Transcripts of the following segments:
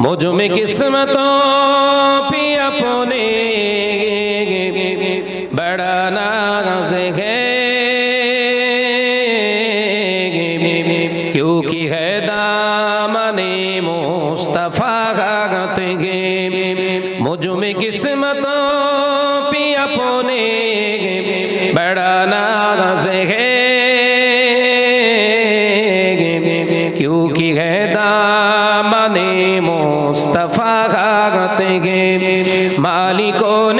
मुझ में किस्मत भी মালিক ও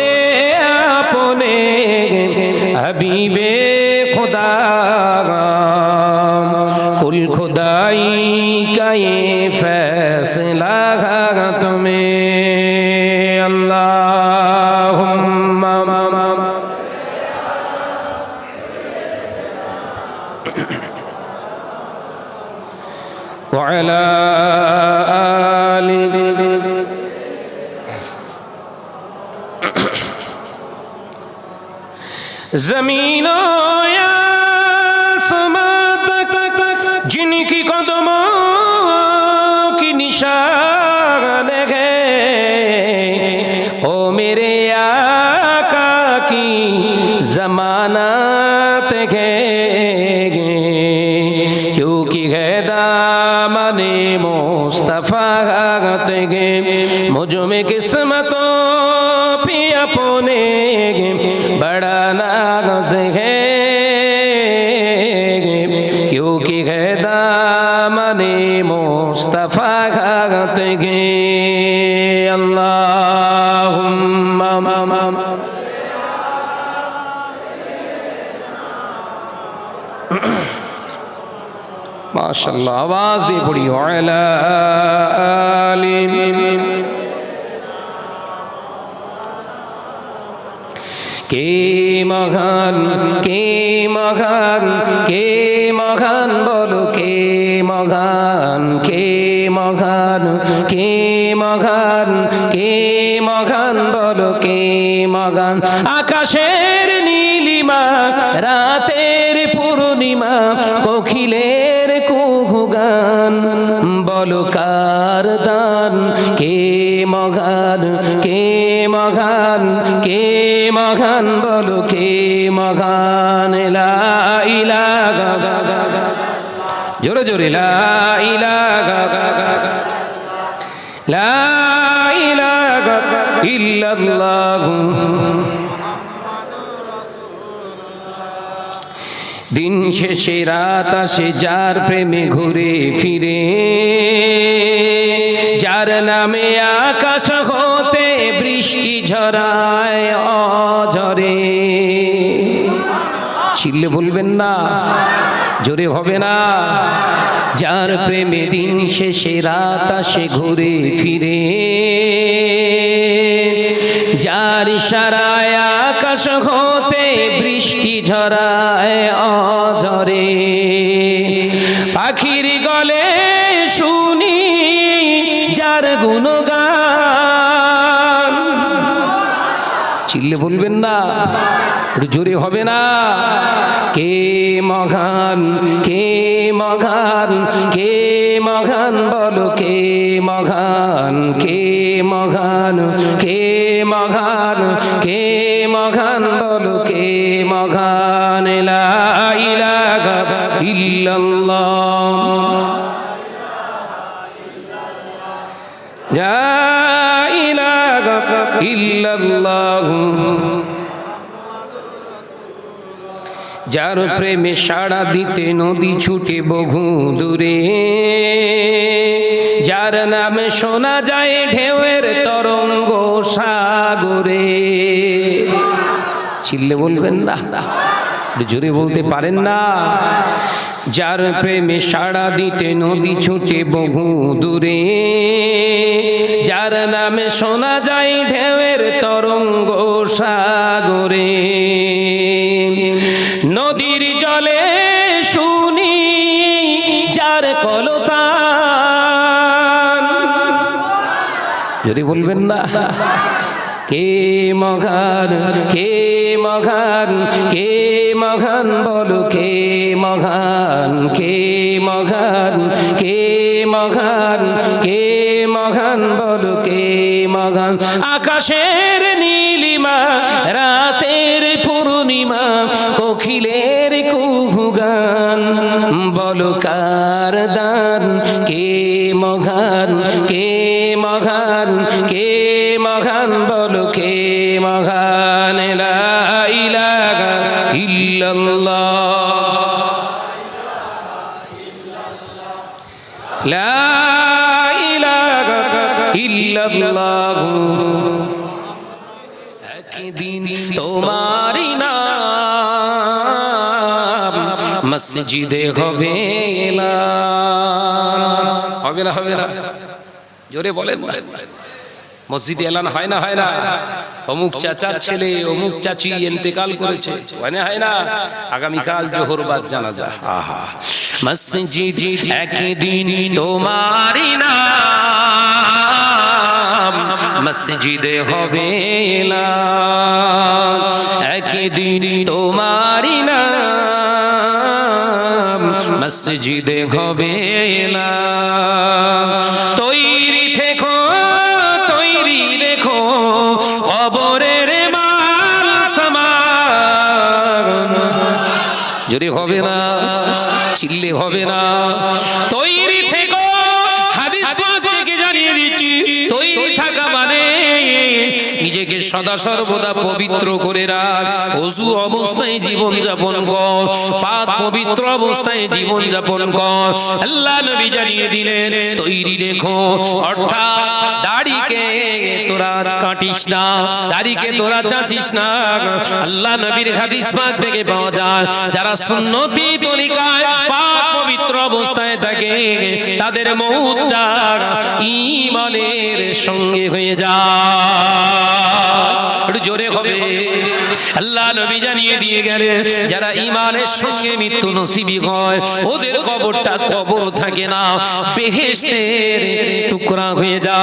জমিন जान से है क्योंकि है दामने मुस्तफ़ा घात गे अल्लाह माशाल्लाह आवाज़ दी पड़ी মহান? কে মহান? কে মহান বলো? কে মহান? কে মহান? কে মহান? কে মহান বলো? কে মহান? আকাশের নীলিমা রাতের জোরে জোরে দিন শেষে রাত আসে যার প্রেমে ঘুরে ফিরে যার নামে আকাশ হতে বৃষ্টি ঝরায় অঝরে চিল্লে বলবেন না জোরে হবে না, যার প্রেমে দিন শেষে রাত আসে ঘুরে ফিরে, যার ইশারায় আকাশ হতে বৃষ্টি ঝরায় অঝরে, পাখির গলে শুনি যার গুণগান। চিল্লে বলবেন না। জোরে হবে না। কে মঘান কে মঘান কে মঘান বলো, কে মঘান কে মঘান কে মঘান কে মঘান যার প্রেমে সাড়া দিতে নদী ছুটে বহু দূরে। যার নামে শোনা যায় ঢেউয়ের তরঙ্গ সাগরে। চিল্লে বলবেন না জোরে বলতে পারেন না। যার প্রেমে সাড়া দিতে নদী ছুটে বহু দূরে। যার নামে শোনা যায় ঢেউয়ের তরঙ্গ সাগরে। যদি বলবেন না। কে মঘান কে মঘান কে মঘান বলো, কে মঘান কে মঘান কে মঘান কে মঘান বলো, কে মঘান আকাশের নীলিমা লা একদিন তোমারই নাম মসজিদে হবে। হবে না হবে না জোরে বলেন মসজিদে এলান হয় না হয় না। অমুক চাচার ছেলে, অমুক চাচি ইন্তেকাল করেছে। হয় না হয় না। আগামীকাল জোহরবাদ জানাজা। আহা। মসজিদ একদিন তোমারই নাম। মসজিদে হবে। একদিন তোমারই নাম। মসজিদে হবে এলান। তৈরি থেকো, হাদিস থেকে জানিয়ে দিচ্ছি, তৈরি থাকা মানে নিজেকে সদা সর্বদা পবিত্র করে রাখ, অজু অবস্থায় জীবন যাপন কর, পাক পবিত্র অবস্থায় জীবন যাপন কর। আল্লাহ নবী জানিয়ে দিলেন, তৈরি রেখো অর্থাৎ দাড়িকে তোরা কাটিস না, দাড়িকে তোরা চাচিস না। আল্লাহ নবীর হাদিস পাক থেকে পাওয়া যায়, যারা সুন্নতি তরিকায় পাক পবিত্র অবস্থায় থাকে, তাদের মৌতটা ঈমানের সঙ্গে হয়ে একটু জোরে হবে। আল্লাহ জানিয়ে দিয়ে যারা ইমানের মৃত্যু নসিবি ওদের থাকে না টুকরা হয়ে যায়।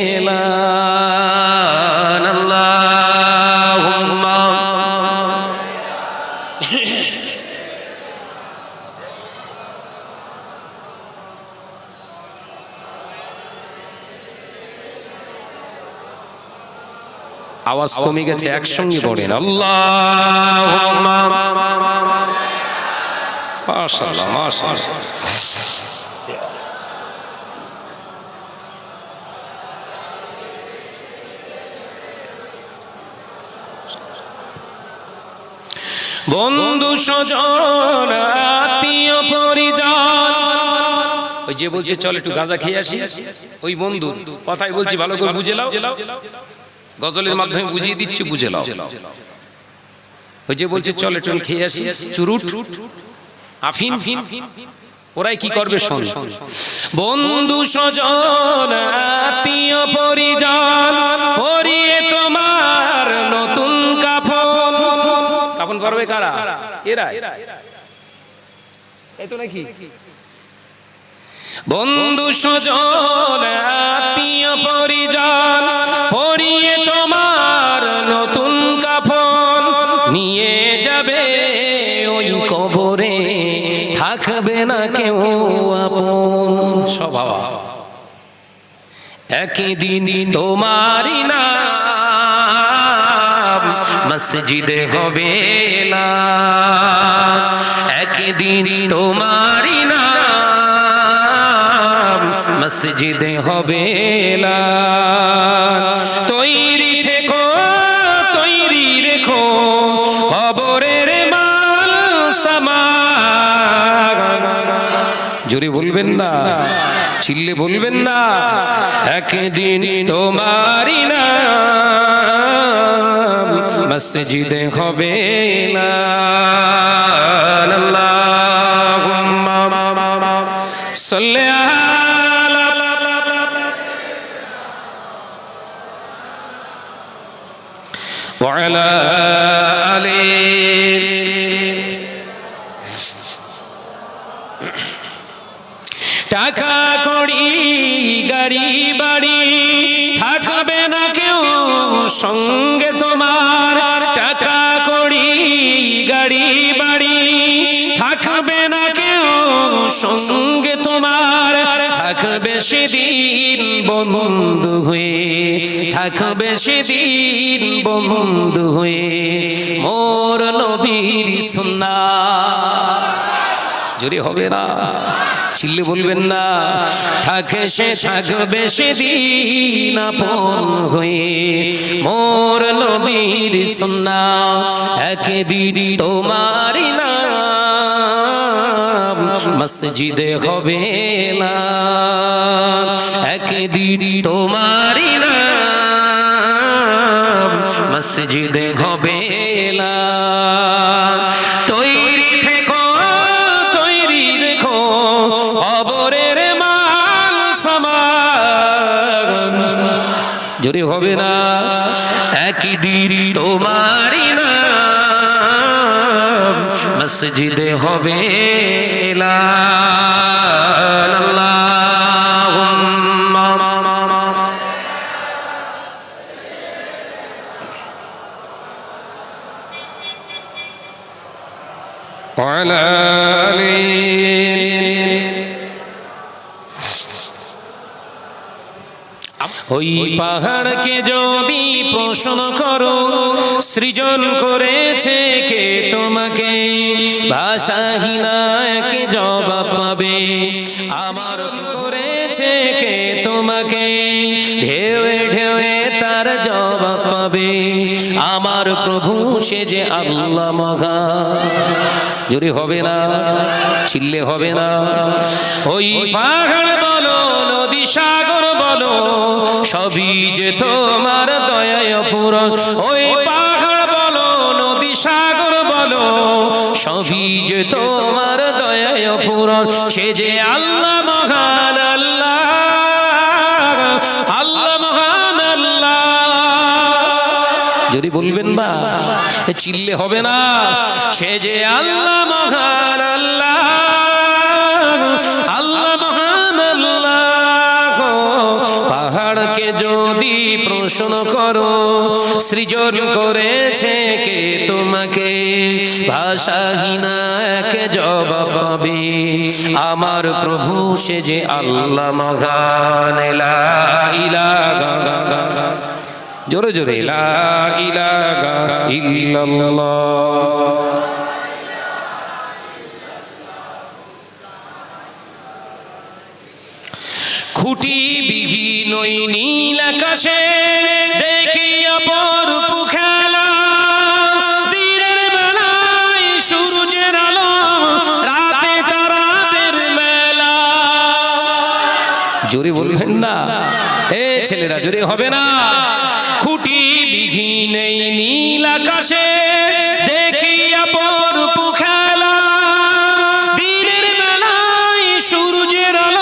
আওয়াজ কমে গেছে একসঙ্গে পড়েন আল্লাহ বন্ধু স্বজন আত্মীয় পরিজন। ওই যে বলছে চল একটু গাঁজা খেয়ে আসি। ওই বন্ধু কথাই বলছি ভালো করে বুঝে লাও গজলের মাধ্যমে বুঝিয়ে দিচ্ছি বুঝে লাও ওই যে বলছে চল একটু খেয়ে আসি চুরুট। আফিন ওরাই কি করবে শোন? বন্ধু স্বজন আত্মীয় পরিজন পরিয়ে তোমার নতুন কাফন। কাফন। পরবে কারা? এরা এই তো নাকি? বন্ধু স্বজন আত্মীয় পরিজন আপন। স্বভাব একদিন তোমারি নাম, মসজিদে হবে না। একই দিন তোমারি নাম, মসজিদে হবে এলান। না চিল্লে বলবেন না একদিন তোমারই নাম মসজিদে হবে না আল্লাহুম্মা সাল্লি আলা وعلى সঙ্গে তোমার টাকা কড়ি, গাড়ি, বাড়ি থাকবে না কেউ। সঙ্গে তোমার থাকবে সেদিন বন্ধু হয়ে, থাকবে সেদিন বন্ধু হয়ে। মোর নবীর সুন্না জোরে হবে না চিল্লে বলবেন না। থাকে সে, থাকবে সেদিন আপন হয়ে। মোর নবীর সুন্না একে দিদি তোমারই নাম। মসজিদে হবে না। একে দিদি তোমারই নাম। মসজিদে মসজিদে হবে এলান আল্লাহুম্মা وعلى آله ওই পাহাড়কে যদি করো। সৃজন করেছে কে তোমাকে? ভাষাহীনা কে জবাব পাবে। আমার করেছে কে তোমাকে? ঢেউয়ে ঢেউয়ে তার জবাব পাবে। আমার প্রভু, সে যে আল্লাহ মহা জোরে হবে না, চিল্লে হবে না। ওই পাহাড় বলো, নদী সাগর বলো, সবই যে তোমার দয়ায় পুরন ওই পাহাড় বলো, নদী সাগর বলো, সবই যে তোমার দয়ায় পুরন সে যে আল্লাহ মহান আল্লাহ আল্লাহ মহান আল্লাহ। যদি বলবেন বা চিল্লে হবে না। সে যে আল্লাহ মহান আল্লাহ আল্লাহ। প্রশ্ন করো। সৃজন করেছে কে তোমাকে? ভাষাহীনা একে জবাব আমার প্রভু সে যে আল্লাহ ইলাহা জোরে জোরে। লা বিহীন নীল আকাশে বলবেন না। এ ছেলেরা জোরে হবে না, খুঁটি বিঘি নীল আকাশে দেখি অপরূপ খেলা। দিনের বেলায় সূর্যের আলো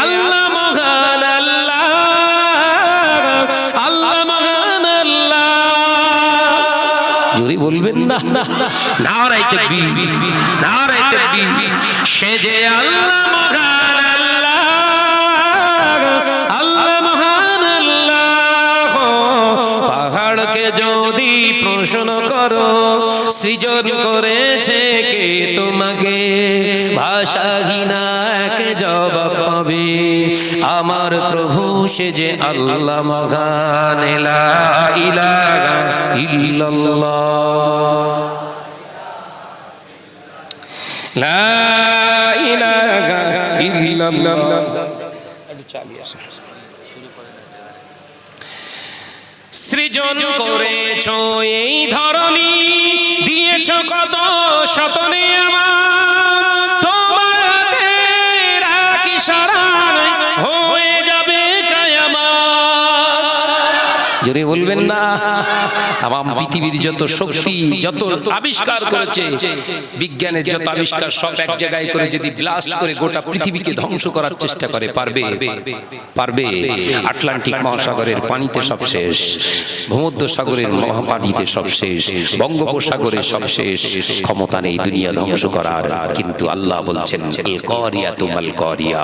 আল্লাহ মহান আল্লাহ। আল্লাহ মহান আল্লাহ। জোরে বলবেন না। নারাই তাকবীর। নারাই তাকবীর। সে যে আল্লাহ মহান আল্লাহ। আল্লাহ মহান আল্লাহ। পাহাড়কে যদি প্রশ্ন করো, সৃজন করেছে কে তোমাকে? ভাষাহীনা আমার প্রভু সে যে আল্লাহ ইল্লাল্লাহ। সৃজন করেছ এই ধরনী দিয়েছ কত শতনে আমার। জোরে বলবেন না। তাম পৃথিবীর যত শক্তি, যত আবিষ্কার করেছে, বিজ্ঞানের যত আবিষ্কার, সব এক জায়গায় করে যদি ব্লাস্ট করে গোটা পৃথিবীকে ধ্বংস করার চেষ্টা করে, পারবে? পারবে। আটলান্টিক মহাসাগরের পানিতে সব শেষ ভূমধ্য সাগরের মহাপানিতে সব শেষ, বঙ্গোপসাগরে সব শেষ। ক্ষমতা নেই দুনিয়া ধ্বংস করার, কিন্তু আল্লাহ বলছেন করিয়া তুমাল করিয়া।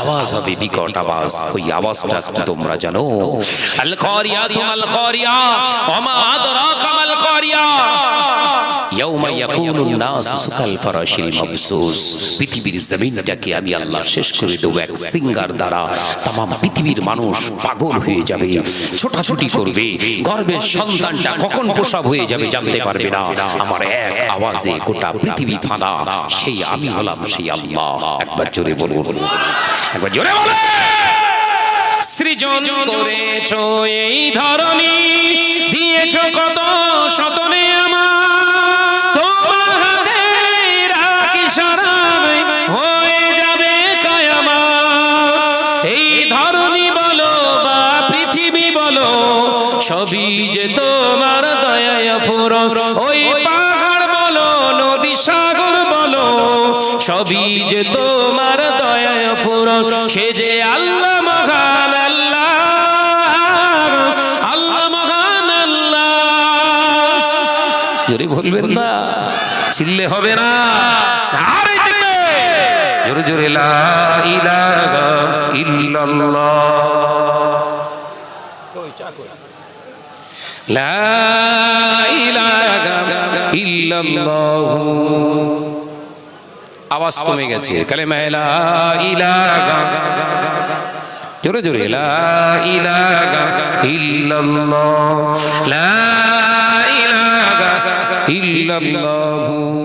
আওয়াজ হবে বিকট আওয়াজ, ওই আওয়াজটা তোমরা জানো? আল করিয়া মানুষ পাগল হয়ে যাবে, ছোটাছুটি করবে কখন প্রসব হয়ে যাবে জানতে পারবে না। আমার এক আওয়াজে গোটা পৃথিবী ফানা সেই আমি হলাম সেই আল্লাহ। একবার জোরে বলুন। একবার জোরে বলুন। সৃজন করেছ এই ধরনী দিয়েছ কত শতনে আমার? চিল্লে হবে না। আরে জোরে জোরে লা ইলাহা ইল্লাল্লাহ। আওয়াজ কমে গেছে। কালেমা লা ইলাহা। জোরে জোরে লা ইলাহা ইল্লাল্লাহ। লা ইল্লাল্লাহ